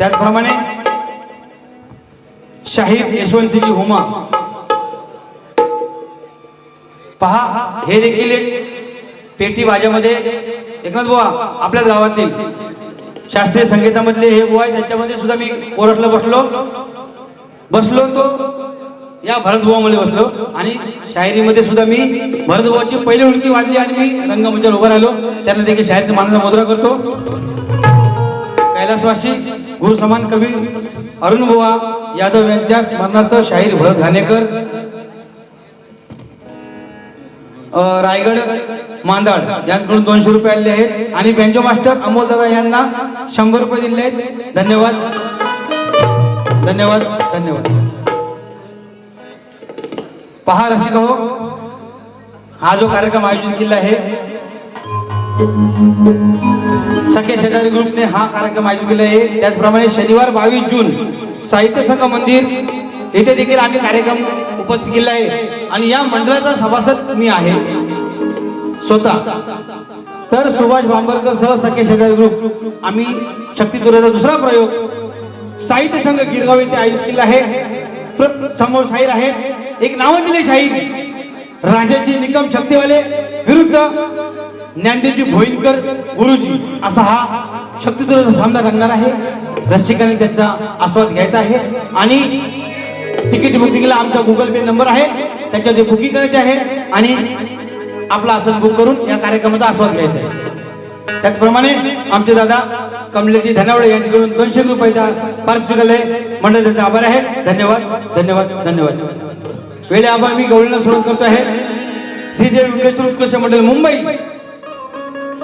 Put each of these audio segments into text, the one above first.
त्याचप्रमाणे शाहीर यशवंतजी हुमा. पहा हे देखील एक पेटी भाज्यामध्ये एकनाथ बुवा आपल्याच गावातील शास्त्रीय संगीतामधले हे बुवा आहे त्याच्यामध्ये सुद्धा मी ओरखला बसलो. बसलो तो या भरतभुवामध्ये बसलो. आणि शायरीमध्ये सुद्धा मी भरतभुवाची पहिली उडकी वाजली आणि मी रंगमंचावर उभा राहिलो. त्यांना देखील शाहीरचा मानाचा मुद्रा करतो. कैलासवासी गुरु समान कवी अरुण बुवा यादव यांच्या स्मरणार्थ शाहीर भरत घाणेकर रायगड मांदाड यांच्याकडून दोनशे रुपये आलेले आहेत. आणि बँजो मास्टर अमोल दादा यांना शंभर रुपये दिले आहेत. धन्यवाद. धन्यवाद. धन्यवाद. पहा रसिक हो हा जो कार्यक्रम आयोजित केला आहे सख्या शेजारी ग्रुपने हा कार्यक्रम आयोजित केला आहे. त्याचप्रमाणे शनिवार बावीस जून साहित्य संघ मंदिर येथे देखील आम्ही कार्यक्रम उपस्थित केला आहे. आणि या मंडळाचा सभासद मी आहे. स्वतः. तर सुभाष भांबरकर सह सख्या शेजारी ग्रुप आम्ही शक्ती तुऱ्याचा दुसरा प्रयोग साहित्य संघ गिरगाव येथे आयोजित केला आहे. समोर शाहीर आहे. एक नाव दिले शाहीर. राजाची निकम शक्तीवाले विरुद्ध ज्ञानदेवजी भोईनकर गुरुजी असा हा शक्तीतुराचा सामना रंगणार आहे. रसिकांनी त्याचा आस्वाद घ्यायचा आहे. आणि तिकीट बुकिंगला आमचा गुगल पे नंबर आहे. त्याच्यावर जे बुकिंग करायचे आहे आणि आपला आसन बुक करून या कार्यक्रमाचा आस्वाद घ्यायचा आहे. त्याचप्रमाणे आमचे दादा कमलेशजी धनावडे यांच्याकडून दोनशे रुपयाचा पारितोषिक मंडळ त्यांचा आभार आहे. धन्यवाद धन्यवाद धन्यवाद. वेळे आभार मी गवळीला सुरुवात करतो आहे. श्रीदेव विश्व उत्कृष्ट मंडळ मुंबई.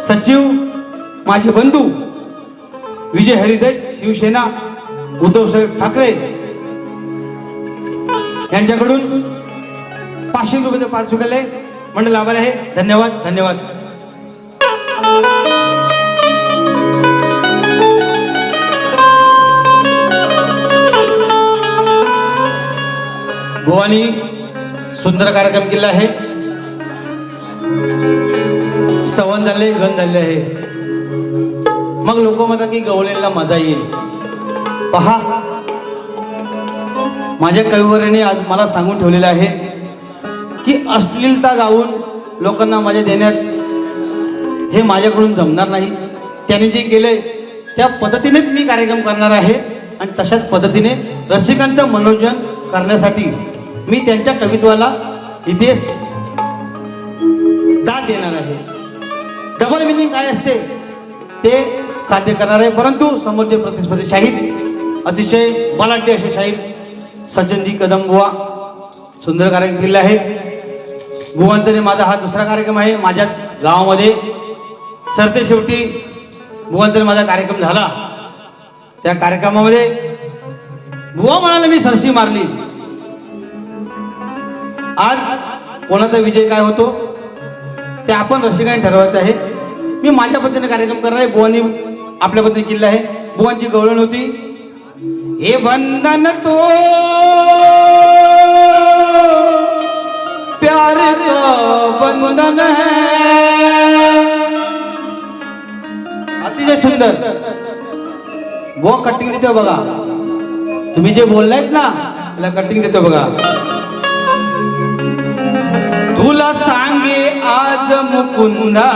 सचिव माझे बंधू विजय हरिदैत शिवसेना उद्धवसाहेब ठाकरे यांच्याकडून पाचशे रुपये पाच चुकले. मंडळ आभार आहे. धन्यवाद धन्यवाद. भुवानी सुंदर कार्यक्रम केला आहे. सवन झाले गण झाले आहे. मग लोक म्हणतात की गवळलेला मजा येईल. पहा माझ्या कविवराने आज मला सांगून ठेवलेलं आहे की अश्लीलता गाऊन लोकांना मजा देण्यात हे माझ्याकडून जमणार नाही. त्याने जे केले त्या पद्धतीनेच मी कार्यक्रम करणार आहे आणि तशाच पद्धतीने रसिकांचं मनोरंजन करण्यासाठी मी त्यांच्या कवित्वाला इथे डबल विनिंग काय असते? ते साध्य करणार आहे. परंतु समोरचे प्रतिस्पर्धी शाहीर अतिशय बलाढ्य असे शाहीर सचनजी कदम बुवा सुंदर कार्यक्रम केले आहे. बुवांचा माझा हा दुसरा कार्यक्रम आहे. माझ्याच गावामध्ये सरते शेवटी बुवांचा माझा कार्यक्रम झाला. त्या कार्यक्रमामध्ये बुवा म्हणाला मी सरशी मारली. आज कोणाचा विजय काय होतो? ते आपण रसिकाने ठरवायचं आहे. मी माझ्या पद्धतीने कार्यक्रम करणार आहे. बुवांनी आपल्या पद्धतीने केलेला आहे. बुवांची गवळण होती. हे बंधन तो प्यार बंधन अतिशय सुंदर. बुवा कटिंग देतो बघा. तुम्ही जे बोललायत ना त्याला कटिंग देतो बघा. तुला सांगे आज मुकुंदा.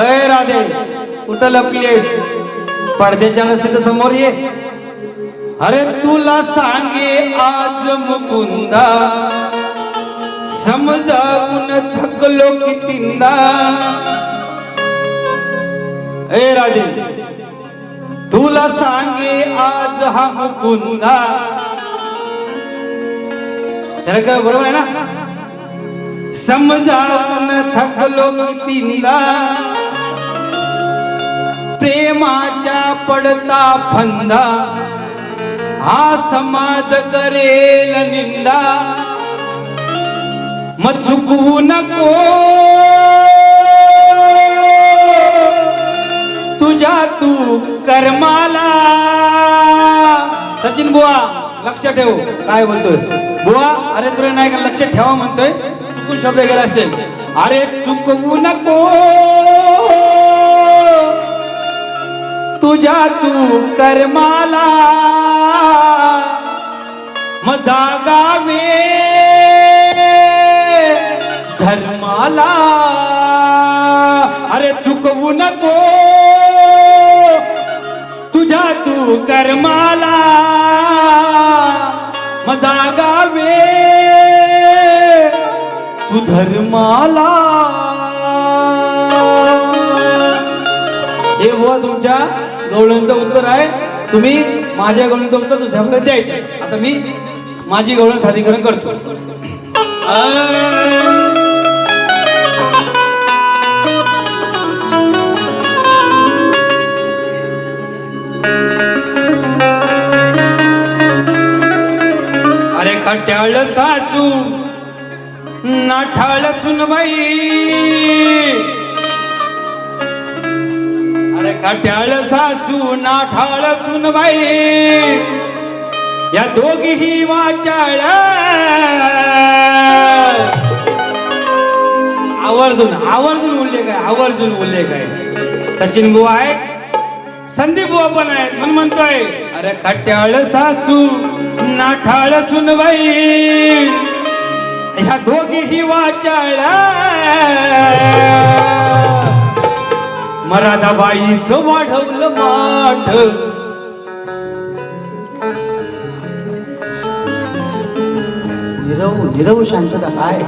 अय राधे कुठं लपलीस पडद्याच्या नसेल तर समोर ये. अरे तुला सांगे आज मुकुंदा. समजावून थकलो कितींदा ए राधे तुला सांगे आज हा मुकुंदा. खरं बरोबर आहे ना? समजावून थकलो कितींदा प्रेमाच्या पडता फंदा. हा समाज करेल निंदा. मग चुकवू नको. तुझ्या तू कर्माला. सचिन बुवा लक्ष ठेव. काय बोलतोय? बुवा अरे तुला नाही का लक्ष ठेवा म्हणतोय? चुकून शब्द गेला असेल. अरे चुकवू नको. तुझ्या तू कर्माला मजा गावे धर्माला. अरे चुकवू नको. तुझ्या तू कर्माला मजा गावे तू धर्माला. हे हो, बुवा तुमच्या गवळणचं उत्तर आहे तुम्ही माझ्या गवळणचं उत्तर दुसऱ्याकडे द्यायचं आहे. आता मी माझी गवळण साधीकरण करतो अरे खट्याळ सासू नाठाळ सुनबाई खट्याळ सासू नाठाळ सुनबाई. या दोघीही वाचाळ. आवर्जून आवर्जून उल्लेख आहे आवर्जून उल्लेख आहे सचिन बुवा आहेत संदीप बुवा पण आहेत म्हणून म्हणतोय अरे खट्याळ सासू नाठाळ सुनबाई. ह्या दोघीही वाचाळ. मराठाबाईचं वाढवलं माठ. निरव निरव शांतता काय?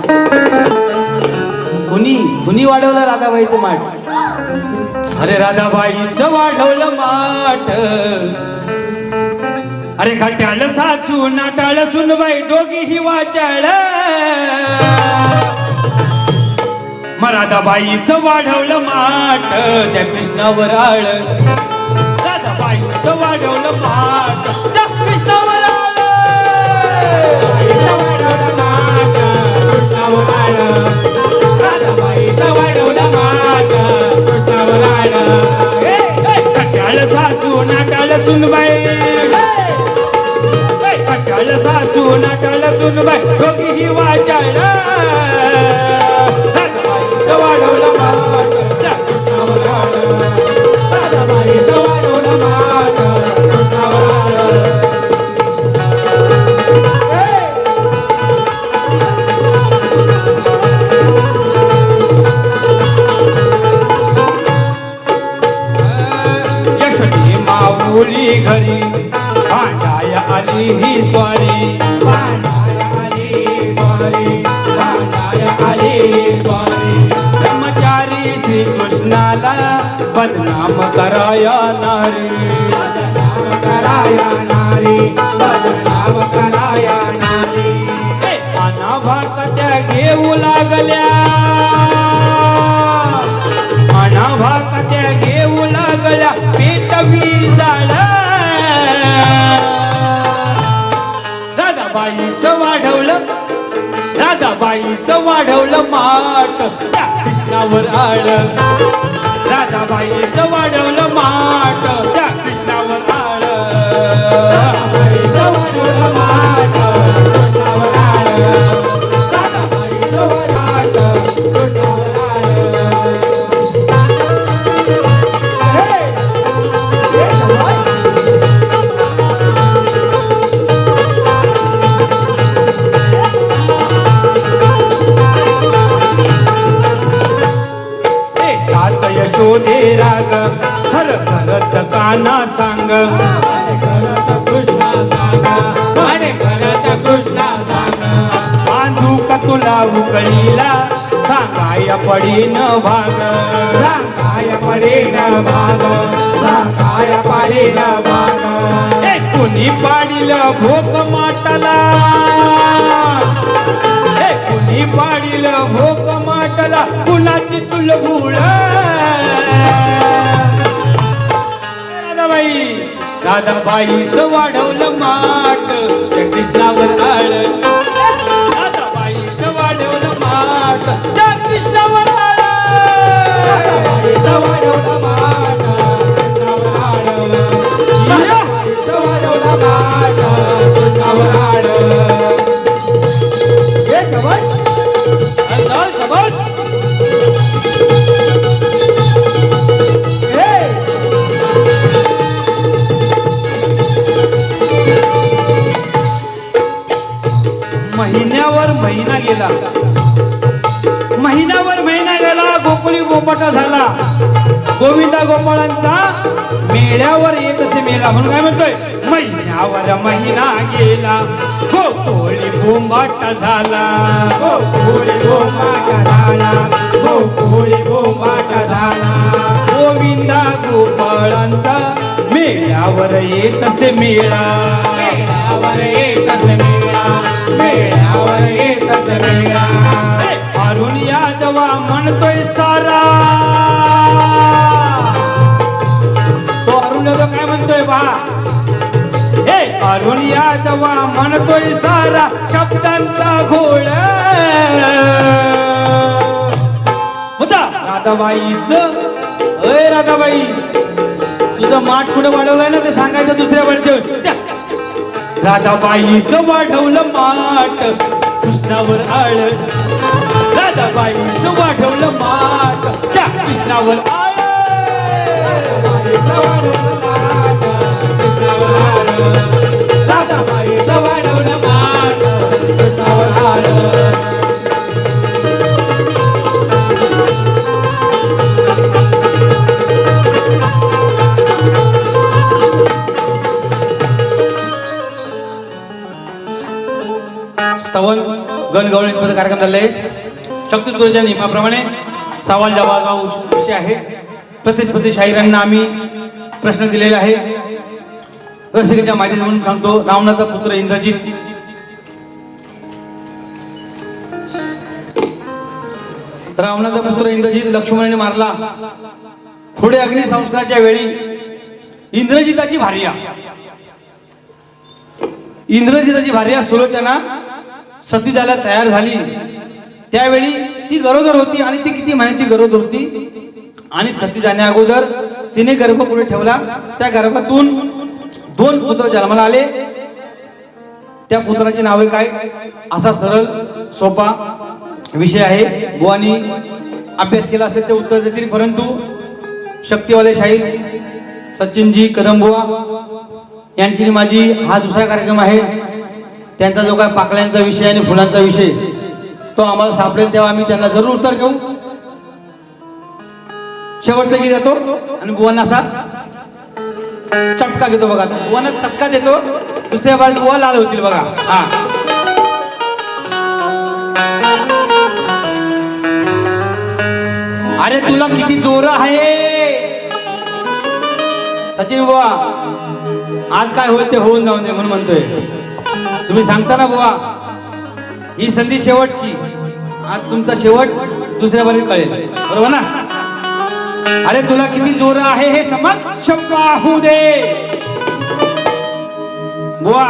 कुणी कुणी वाढवलं राधाबाईचं माठ? अरे राधाबाईचं वाढवलं माठ. अरे खट्याळ सासू नाटाळ सुनबाई दोघीही वाचाळ. मराधाबाईचं वाढवलं माठ त्या कृष्णावर आळ राधाबाईचं वाढवलं माठ त्या कृष्णावर आळ वाढवलं माठ, कृष्णावर आळ. राधाबाईचं वाढवलं माठ, कृष्णावर आळ. सासू नाटाळ सुनबाई सासू नाटाळ सुनबाई दोघीही वाचाळ माऊली घरी भांडाय आली ही स्वारी. भांडाय आली स्वारी आली स्वारी. बदनाम कराया नारी। बदनाम कराया नारी बदनाम कराया नारी ए, अनाभाकाच्या घेऊ लागल्या। अनाभाकात्या घेऊ लागल्या पेटवी जाळ राधाबाईचं वाढवलं राधाबाईचं वाढवलं माट कृष्णावर आड. राधाबाईचं वाढवलं माट त्या कृष्णावर आड. राधाबाईचं वाढवलं माट सांग हर खरच काना सांग. अरे कृष्णा सांग अरे खरच कृष्णा सांग. बांधू का तुला उकळीला सांगाय पडीन भाग. सांगाय पडीन भाग सांगाय पडीन भाग. ए कुणी पाडिलं भोक माटला? ए कुणी पाडिलं भोक माटला? कुणाची तुलबुळ बाई. राधाबाईचं वाढवलं माट त्या आळ वाढवलं माट त्या आळ राधाबाईचं वाढवलं महिना गेला. महिनाभर महिना गेला गोकुली गोपाटा झाला. गोविंदा गोपाळांचा मेळ्यावर येत असे मेला. म्हणून काय म्हणतोय? महिन्यावर महिना गेला गोकुळी बोंबाटा झाला. गोकुळी गोपाटा झाला गोकुळी गोपाटा झाला. गोविंदा गोपाळांचा मेळ्यावर येत असे मेळा. मेळ्यावर एकच मेळा. मेळ्यावर एकच अरुण यादवा म्हणतोय सारा. तो अरुण यादव काय म्हणतोय बा? हे अरुण यादवा म्हणतोय सारा. शब्दांचा घोळ. होता? राधाबाईच. अय राधाबाई तुझं माठ कुठं वाढवलंय ना ते सांगायचं दुसऱ्या वाढते राधाबाईचं वाढवलं माठ. कृष्णावर आळ. राधाबाईचं वाढवलं माठ त्या कृष्णावर आळ. राधाबाईचं वाढवलं माठ कृष्णावर आळ. स्तवन गणगवळणी पद कार्यक्रम झाले. शक्ती तुझ्या नियमाप्रमाणे सवाल जवाब हा विषय आहे. प्रतिस्पर्धी शाहिरांना आम्ही प्रश्न दिलेला आहे. रसिकेच्या माहिती म्हणून सांगतो रावणाचा पुत्र इंद्रजित. रावणाचा पुत्र इंद्रजित लक्ष्मणाने मारला. पुढे अग्निसंस्काराच्या वेळी इंद्रजिताची भार्या. इंद्रजिताची भार्या सुलोचना सती जायला तयार झाली. त्यावेळी ती गरोदर होती आणि ती किती महिन्याची गरोदर होती? आणि सती जाण्या अगोदर तिने गर्भ पुढे ठेवला. त्या गर्भातून दोन पुत्र जन्माला आले. त्या पुत्राची नावे काय? असा सरळ सोपा विषय आहे. बुवानी अभ्यास केला असेल ते उत्तर देतील परंतु शक्तीवाले शाहीर सचिनजी कदमबुवा यांची माझी हा दुसरा कार्यक्रम आहे. त्यांचा जो काय पाकळ्यांचा विषय आणि फुलांचा विषय तो आम्हाला सापडेल तेव्हा आम्ही त्यांना जरूर उत्तर घेऊ शेवटचं गीत देतो आणि बुवांना असा चटका घेतो बघा. बुवांना चटका देतो. दुसऱ्या बाळी बुवा लाल होतील बघा. हा. अरे तुला किती जोर आहे. सचिन बुवा आज काय होईल ते होऊन जाऊन दे म्हणून म्हणतोय. तुम्ही सांगता ना बुवा ही संधी शेवटची आज तुमचा शेवट दुसऱ्या बारीत कळेल. बरोबर ना? अरे तुला किती जोर आहे हे समक्ष पाहू दे. बुवा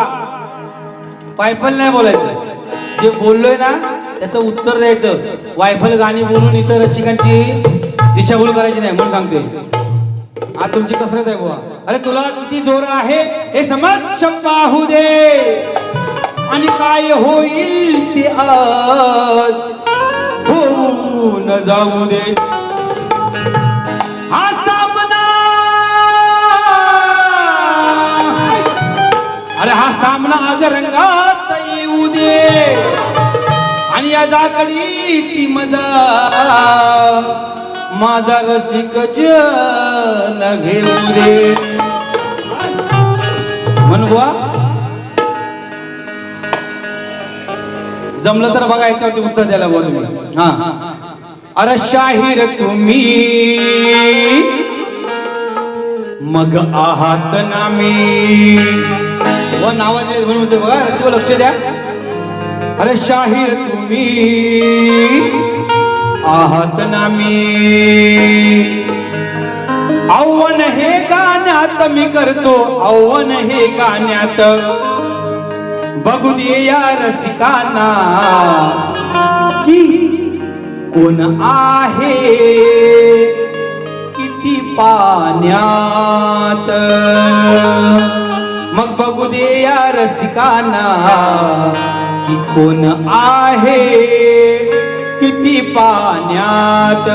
पायफल नाही बोलायचं. जे बोललोय ना त्याचं उत्तर द्यायचं. वायफल गाणी बोलून इतर रसिकांची दिशाभूल करायची नाही म्हणून सांगतोय. आज तुमची कसरत आहे बुवा. अरे तुला किती जोर आहे हे समक्ष पाहू दे. आणि काय होईल ते आज होऊन जाऊ दे. हा सामना! अरे हा सामना आज रंगात येऊ दे. आणि या जाकडीची मजा माझा रसिक जन घेऊ दे. म्हण जमलं तर बघा याच्यावरती उत्तर द्यायला बोल तुम्ही. हा. अरे शाहीर तुम्ही. मग आहात नामी व हो, नावाचे म्हणून होते बघा रसिक लक्ष द्या. अरे शाहीर तुम्ही. आहात नामी आव्हान हे गाण्यात मी करतो आव्हान हे गाण्यात. बघू दे या रसिकांना की कोण आहे किती पाण्यात. मग बघू दे या रसिकांना की कोण आहे किती पाण्यात.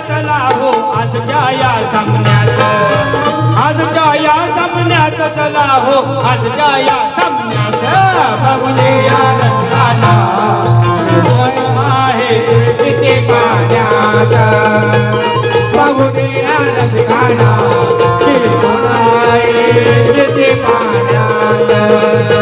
लक्षात लावू हो आजच्या या सामन्यात. आजच्या या सामन्यात चला हो आजच्या या सामन्यात. बघूया या कोण आहे किती पाण्यात? बघूया या किती पाण्यात?